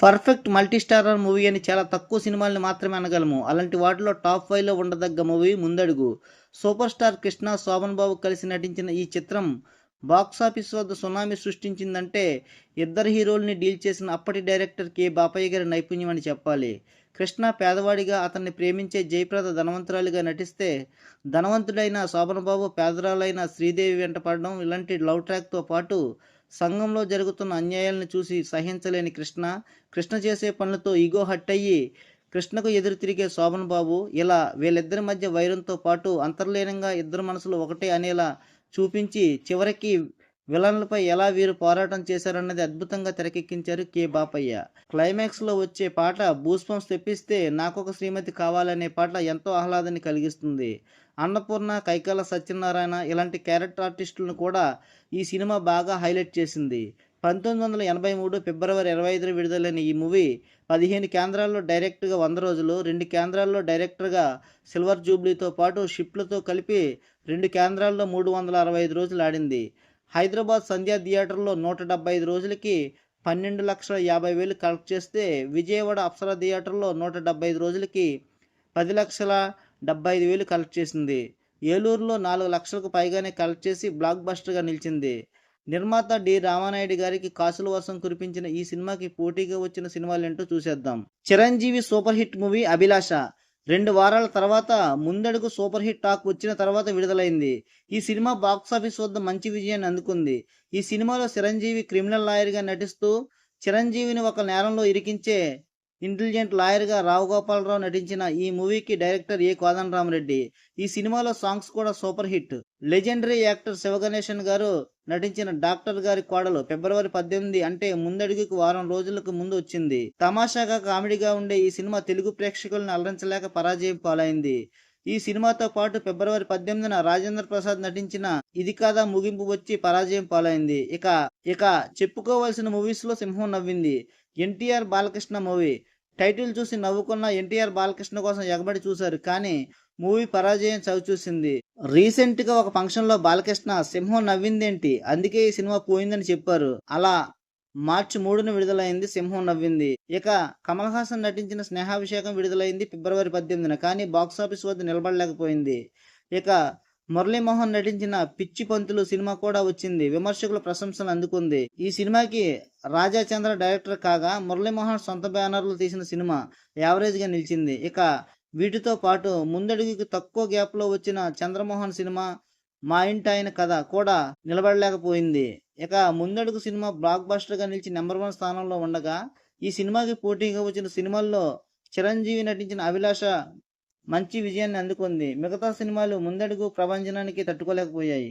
Perfect multistarrer movie అని చాలా తక్కువ సినిమాల్ని మాత్రమే అనగలము. అలాంటి వాటిలో టాప్ ఫైవ్లో ఉండదగ్గ movie Mundadugu. Super star Krishna Shobhan Babu కలిసి నటించిన ఈ చిత్రం బాక్సాఫీస్ వద్ద సునామీ సృష్టించిందంటే ఇద్దరు హీరోల్ని డీల్ చేసిన అప్పటి డైరెక్టర్ కె. బాపయ్య గారి నైపుణ్యం అని చెప్పాలి. కృష్ణ పేదవాడిగా అతన్ని ప్రేమించే జయప్రద ధనవంతురాలిగా నటిస్తే ధనవంతుడైన శోభన్ బాబు పేదరాలైన శ్రీదేవి వెంట పడడం ఇలాంటి లవ్ ట్రాక్తో పాటు సంఘంలో జరుగుతున్న అన్యాయాలను చూసి సహించలేని కృష్ణ కృష్ణ చేసే పనులతో ఈగో హట్ అయ్యి కృష్ణకు ఎదురు తిరిగే శోభన్ బాబు ఇలా వీళ్ళిద్దరి మధ్య వైరంతో పాటు అంతర్లీనంగా ఇద్దరు మనసులు ఒకటే అనేలా చూపించి చివరికి విలన్లపై ఎలా వీరు పోరాటం చేశారన్నది అద్భుతంగా తెరకెక్కించారు కె. బాపయ్య. క్లైమాక్స్లో వచ్చే పాట భూస్పంస్ తెప్పిస్తే నాకొక శ్రీమతి కావాలనే పాట ఎంతో ఆహ్లాదాన్ని కలిగిస్తుంది. అన్నపూర్ణ కైకాల సత్యనారాయణ ఇలాంటి క్యారెక్టర్ ఆర్టిస్టులను కూడా ఈ సినిమా బాగా హైలైట్ చేసింది. పంతొమ్మిది వందల ఎనభై మూడు ఫిబ్రవరి ఇరవై ఐదున విడుదలైన ఈ మూవీ పదిహేను కేంద్రాల్లో డైరెక్ట్గా వంద రోజులు రెండు కేంద్రాల్లో డైరెక్టర్గా సిల్వర్ జూబ్లీతో పాటు షిప్లతో కలిపి రెండు కేంద్రాల్లో మూడు వందల అరవై ఐదు రోజులు ఆడింది. హైదరాబాద్ సంధ్యా థియేటర్లో నూట డెబ్బై ఐదు రోజులకి పన్నెండు లక్షల యాభై వేలు కలెక్ట్ చేస్తే విజయవాడ అప్సరా థియేటర్లో నూట డెబ్బై ఐదు రోజులకి పది లక్షల డెబ్బై ఐదు వేలు కలెక్ట్ చేసింది. ఏలూరులో నాలుగు లక్షలకు పైగానే కలెక్ట్ చేసి బ్లాక్ బస్టర్గా నిలిచింది. నిర్మాత డి రామానాయుడు గారికి కాసుల వర్షం కురిపించిన ఈ సినిమాకి పోటీగా వచ్చిన సినిమాలేంటో చూసేద్దాం. Chiranjeevi super hit movie Abhilasha. రెండు వారాల తర్వాత ముందడుగు సూపర్ హిట్ టాక్ వచ్చిన తర్వాత విడుదలైంది. ఈ సినిమా బాక్సాఫీస్ వద్ద మంచి విజయాన్ని అందుకుంది. ఈ సినిమాలో చిరంజీవి క్రిమినల్ లాయర్గా నటిస్తూ చిరంజీవిని ఒక నేరంలో ఇరికించే ఇంటెలిజెంట్ లాయర్గా రావు గోపాలరావు నటించిన ఈ మూవీకి డైరెక్టర్ ఏ. కోదండరామరెడ్డి. ఈ సినిమాలో సాంగ్స్ కూడా super hit. Legendary actor Sivaganesan garu నటించిన డాక్టర్ గారి కోడలు ఫిబ్రవరి పద్దెనిమిది అంటే ముందడుగుకు వారం రోజులకు ముందు వచ్చింది. తమాషాగా కామెడీగా ఉండే ఈ సినిమా తెలుగు ప్రేక్షకులను అలరించలేక పరాజయం పాలైంది. ఈ సినిమాతో పాటు ఫిబ్రవరి పద్దెనిమిదిన రాజేంద్ర ప్రసాద్ నటించిన ఇది కాదా ముగింపు వచ్చి పరాజయం పాలైంది. ఇక ఇక చెప్పుకోవాల్సిన మూవీస్లో సింహం నవ్వింది. ఎన్టీఆర్ బాలకృష్ణ మూవీ. టైటిల్ చూసి నవ్వుకున్న ఎన్టీఆర్ బాలకృష్ణ కోసం ఎగబడి చూశారు. కానీ మూవీ పరాజయం చవిచూసింది రీసెంట్గా ఒక ఫంక్షన్లో బాలకృష్ణ సింహం నవ్విందేంటి? అందుకే ఈ సినిమా పోయిందని చెప్పారు. అలా మార్చి మూడున విడుదలైంది సింహం నవ్వింది. ఇక కమల్ హాసన్ నటించిన స్నేహాభిషేకం విడుదలైంది ఫిబ్రవరి పద్దెనిమిదిన కానీ బాక్సాఫీస్ వద్ద నిలబడలేకపోయింది. ఇక మురళీమోహన్ నటించిన పిచ్చి పంతులు సినిమా కూడా వచ్చింది. విమర్శకుల ప్రశంసలు అందుకుంది. ఈ సినిమాకి రాజా చంద్ర డైరెక్టర్ కాగా మురళీమోహన్ సొంత బ్యానర్లు తీసిన సినిమా యావరేజ్గా నిలిచింది. ఇక వీటితో పాటు ముందడుగుకి తక్కువ గ్యాప్లో వచ్చిన చంద్రమోహన్ సినిమా మా ఇంటి ఆయన కథ కూడా నిలబడలేకపోయింది. ఇక ముందడుగు సినిమా బ్లాక్ బస్టర్గా నిలిచి నెంబర్ వన్ స్థానంలో ఉండగా ఈ సినిమాకి పోటీగా వచ్చిన సినిమాల్లో చిరంజీవి నటించిన అభిలాష మంచి విజయాన్ని అందుకుంది. మిగతా సినిమాలు ముందడుగు ప్రభంజనానికి తట్టుకోలేకపోయాయి.